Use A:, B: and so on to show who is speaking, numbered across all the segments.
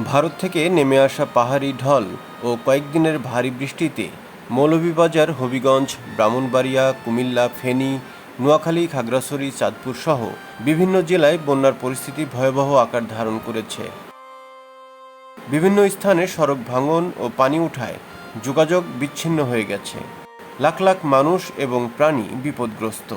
A: ভারত থেকে নেমে আসা পাহাড়ি ঢল ও কয়েকদিনের ভারী বৃষ্টিতে মৌলভীবাজার, হবিগঞ্জ, ব্রাহ্মণবাড়িয়া, কুমিল্লা, ফেনী, নোয়াখালী, খাগড়াছড়ি, চাঁদপুর সহ বিভিন্ন জেলায় বন্যার পরিস্থিতি ভয়াবহ আকার ধারণ করেছে। বিভিন্ন স্থানে সড়ক ভাঙন ও পানি উঠায় যোগাযোগ বিচ্ছিন্ন হয়ে গেছে। লাখ লাখ মানুষ এবং প্রাণী বিপদগ্রস্ত।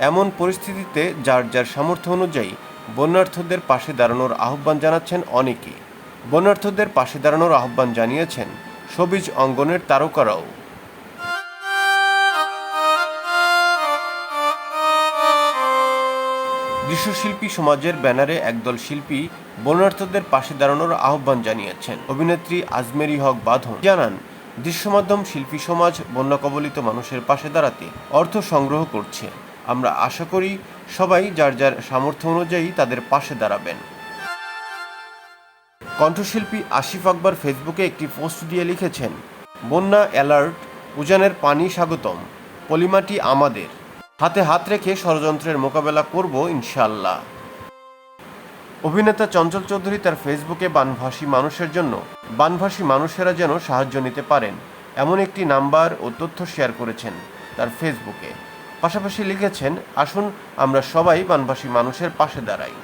A: এমন পরিস্থিতিতে যার যার সামর্থ্য অনুযায়ী বন্যার্থদের পাশে দাঁড়ানোর আহ্বান জানাচ্ছেন অনেকে। বন্যার্থদের পাশে দাঁড়ানোর আহ্বান জানিয়েছেন সবিজ অঙ্গনের তারকারাও। দৃশ্যশিল্পী সমাজের ব্যানারে একদল শিল্পী বন্যার্থদের পাশে দাঁড়ানোর আহ্বান জানিয়েছেন। অভিনেত্রী আজমেরি হক বাঁধন জানান, দৃশ্যমাধ্যম শিল্পী সমাজ বন্যা কবলিত মানুষের পাশে দাঁড়াতে অর্থ সংগ্রহ করছে। আমরা আশা করি সবাই যার যার সামর্থ্য অনুযায়ী তাদের পাশে দাঁড়াবেন। কণ্ঠশিল্পী আশিফ আকবর ফেসবুকে একটি পোস্ট দিয়ে লিখেছেন, বন্যা অ্যালার্ট, উজানের পানি স্বাগতম, পলিমাটি আমাদের। হাতে হাত রেখে ষড়যন্ত্রের মোকাবেলা করব ইনশাল্লাহ অভিনেতা চঞ্চল চৌধুরী তার ফেসবুকে বানভাসী মানুষের জন্য, বানভাসী মানুষেরা যেন সাহায্য নিতে পারেন, এমন একটি নাম্বার ও তথ্য শেয়ার করেছেন তার ফেসবুকে। পাশাপাশি লিখেছেন, আসুন, আমরা সবাই বানভাসী মানুষের পাশে দাঁড়াই।